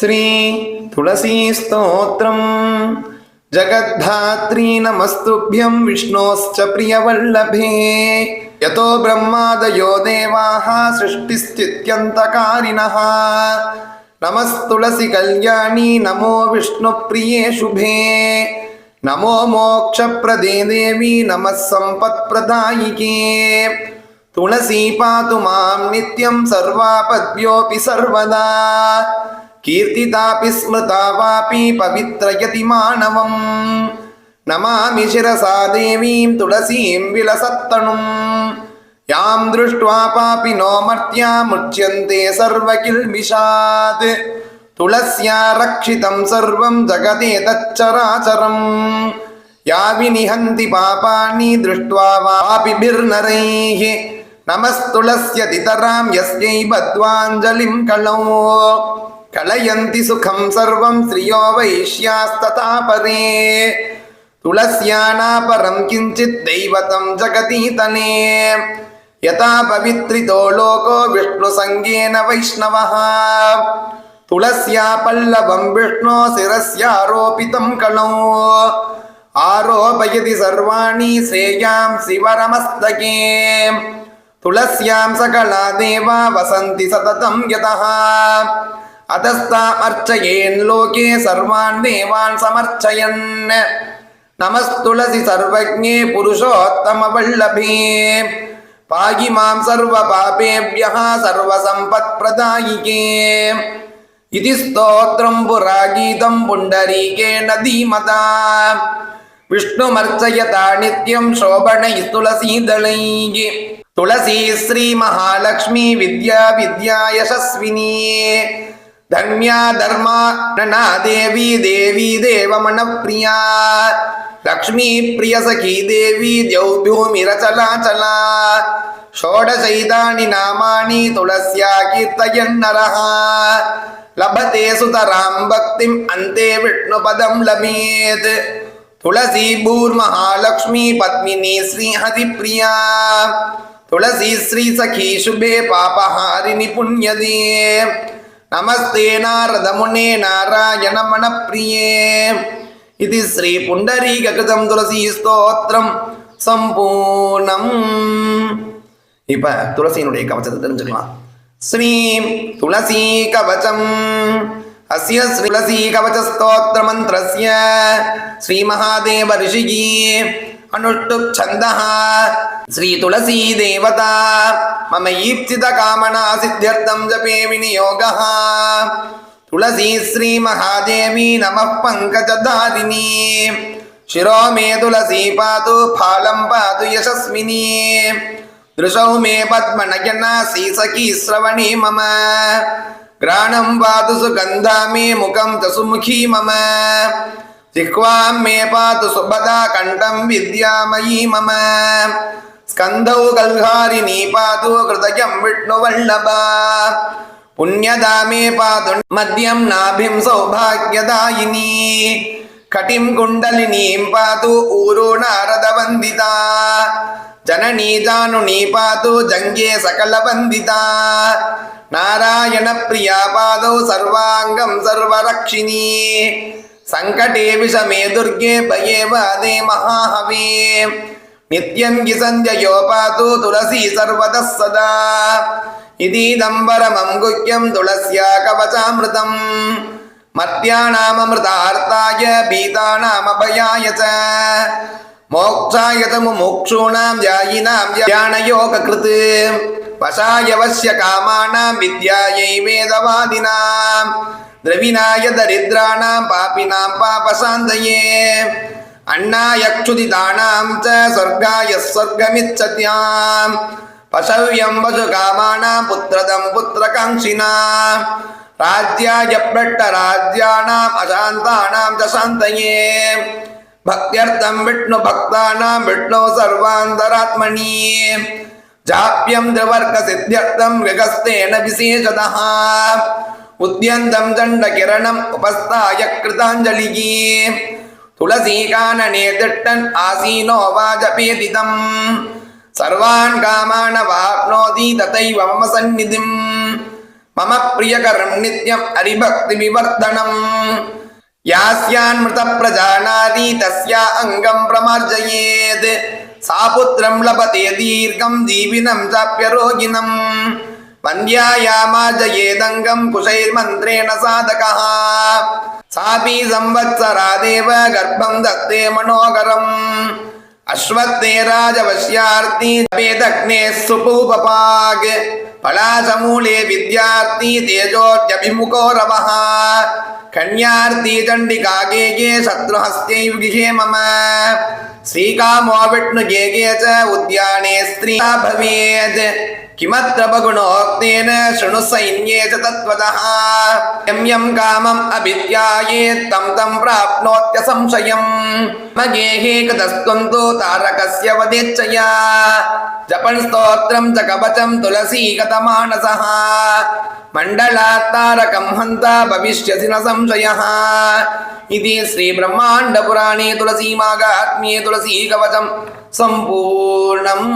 శ్రీ తులసీ స్తోత్రం. జగద్ధాత్రీ నమస్తుభ్యం విష్ణోశ్చ ప్రియవల్లభే. యతో బ్రహ్మాదయో దేవా సృష్టిస్థిత్యంతకారిణ. నమస్తులసి కళ్యాణి నమో విష్ణుప్రియే శుభే. నమో మోక్షప్రదే దేవి నమః సంపత్ప్రదాయికే. తులసీ పాతు మాం నిత్యం సర్వాపద్యోపి సర్వదా. கீர்த்திதாபி ஸ்மிருதா வாபி பவித்ரயதி மாணவம் நமாமி சிரசா தேவீம் துளசீம் விலசத்தனும். யாம் திருஷ்டுவா பாபி நோ மர்த்தியா முச்சியந்தே சர்வகில் மிஷாத் துளஸ்யா ரக்ஷிதம் சர்வம் ஜகதே தச்சராச்சரம் யாவி நிஹந்தி பாபாணி திருஷ்டுவா வாபிபிர்நரைः நமஸ்துளஸ்ய திதராம் யஸ்யை பத்வாஞ்சலிம் கலோ. கலயந்தி சுகம் சர்வம் ஸ்ரீயோ வைஷ்யாஸ்ததா பரே. துளசியானா பரம் கிஞ்சித் தெய்வதம் ஜகதீதனே. யதா பவித்ரிதோ லோகோ விஷ்ணு சங்கேன வைஷ்ணவः துளஸ்யா பல்லவம் விஷ்ணோ சிரஸ்யாரோபிதம் கலோ ஆரோபயதி சர்வாணி ஸ்ரேயாம் சிவரமஸ்தகே. துளஸ்யாம் சகலா தேவா வசந்தி சததம் யதः அதஸ்தாமர்ச்சயேன் லோகே சர்வான் தேவான் சமர்ச்சயன் நமஸ்துளசி சர்வஜே புருஷோத்தம வல்லபே பாகி மாம் சர்வ பாபேபியா சர்வ சம்பத் பிரதாயிகே இது ஸ்தோத்திரம் புராகீதம் புண்டரீகே நதீமதா விஷ்ணுமர்ச்சயதா நித்யம் சோபனை துளசீதளைகி துளசி ஸ்ரீ மகாலட்சுமி வித்யா வித்யா யசஸ்வினி தன்யா தர்மா நனா தேவி தேவி தேவமண பிரியா லக்ஷ்மி பிரியசகி தேவி தியௌபியூமிரச்சலாச்சலா ஷோடசைதானி நாமானி துளஸ்யா கீர்த்தயன் நரஹ லபதே சுதராம் பக்திம் அந்தே விஷ்ணுபதம் லபேத் துளசி பூர்மஹாலக்ஷ்மி பத்மினி ஸ்ரீஹதி பிரியா துளசி ஸ்ரீ சகி சுபே பாபஹாரிணி புண்ணியதே நமஸ்தே நாரதமுனே நாராயண மணப்பிரியே இது ஸ்ரீ புண்டரீககிருதம் துளசி ஸ்தோத்திரம் சம்பூர்ணம். இப்போ துளசியினுடைய கவச்சத்தை தெரிஞ்சுக்கலாம். ஸ்ரீ துளசி கவச்சம் अस्य श्रीमहादेव ऋषिः अनुष्टुप् छन्दः శ్రీ తులసీ దేవత మమ ఈప్సిత కామనా సిద్ధ్యర్థం జపే వినియోగ తులసీ శ్రీ మహాదేవి నమ పంకజదారిణీ శిరో మే తులసీ పాతు ఫాలం పాతు యశస్విని దృశౌ మే పద్మనయన సీసకీ శ్రవణి మమ గ్రాణం పాతు సుగంధా మే ముఖం తసుముఖీ మమ జిహ్వాం మే పాతు సుభదా కంఠం విద్యామయీ మమ मम स्कन्धौ गल्हारिणी पातु हृदयं विष्णुवल्लभा पुण्यदा मे पातु मद्यं नाभिं सौभाग्यदायिनी कटिं कुण्डलिनीं पातु ऊरो नारदवन्दिता जननी जानुनी पातु जङ्गे सकलवन्दिता नारायणप्रिया पादौ सर्वाङ्गं सर्वरक्षिणी सङ्कटे विषमे दुर्गे भये वादे महाहवे நித்யம் கிசஞ்சயோபாது துளசி சர்வத சதா இதீதம்பரமம் குஹ்யம் துளசியா கவசாமிருதம் மத்தியானாமமிருதார்த்தாய பீதானாமபயாய ச மோக்ஷாய தமு மோக்ஷூணாம் ஜாயினாம் தியானயோக கிருத்து வசாய வசிய காமானாம் வித்யாயை வேதவாதினாம் திரவினாய தரித்ராணாம் பாபினாம் பாபசாந்தயே அண்ணாயக்ஷுதி தானாம் ச சொர்க்காய சொர்க்கமிச்சத்யாம். பசவ்யம் பசு காமானாம் புத்திரதம் புத்திரகாங்ஷினா ராஜ்யாய பிரட்ட ராஜ்யானாம் அசாந்தானாம் சசாந்தயே. பக்தியர்த்தம் விஷ்ணு பக்தானாம் விஷ்ணு சர்வாந்தராத்மனி. ஜாப்பியம் திரவர்க்க சித்தியர்த்தம் விகஸ்தேன விசேஷதா உத்தியந்தம் தண்ட கிரணம் உபஸ்தாய கிருதாஞ்சலிகி துளசீகானனே திட்டன் ஆசீனோ வாஜபேதிதம் சர்வான் காமான வாப்னோதி ததைவ மம சந்நிதிம். மம பிரியகரம் நித்யம் அரிபக்தி விவர்த்தனம். யாஸ்யான் மிருத பிரஜானாதி தஸ்யா அங்கம் பிரமார்ஜயேத். சாபுத்திரம் லபதே தீர்க்கம் தீவினம் சாப்பியரோகிணம் வந்தியாயாமாஜயேதங்கம் குஷைர்மந்திரேண சாதகா. சாபி சம்பத்சராதேவ கர்ப்பம் தத்தே மனோகரம். அஸ்வத்தே ராஜவசியார்த்தி வேதக்னே சுபூபபாக். பலாசமூலே வித்யார்த்தி தேஜோத்யபிமுகோ ரமः கன்யார்த்தி தண்டிகா கேகே சத்ருஹஸ்யை விகே மம. ஸ்ரீகாமோ விஷ்ணு கேகே ச உத்யானே ஸ்திரீ பவேத். बगुणोक्तेन शृणु सैन्ये च तत्त्वतः यं यं कामम् अभिध्यायेत् तं तं प्राप्नोत्य संशयम् मगेहे कतस्त्वं तु तारकस्य वदेच्छया जपन् स्तोत्रं च कवचं तुलसी गतमानसः मण्डलात् तारकं हन्ता भविष्यसि न संशयः इति श्रीब्रह्माण्डपुराणे तुलसीमागात्म्ये तुलसी कवचं सम्पूर्णम्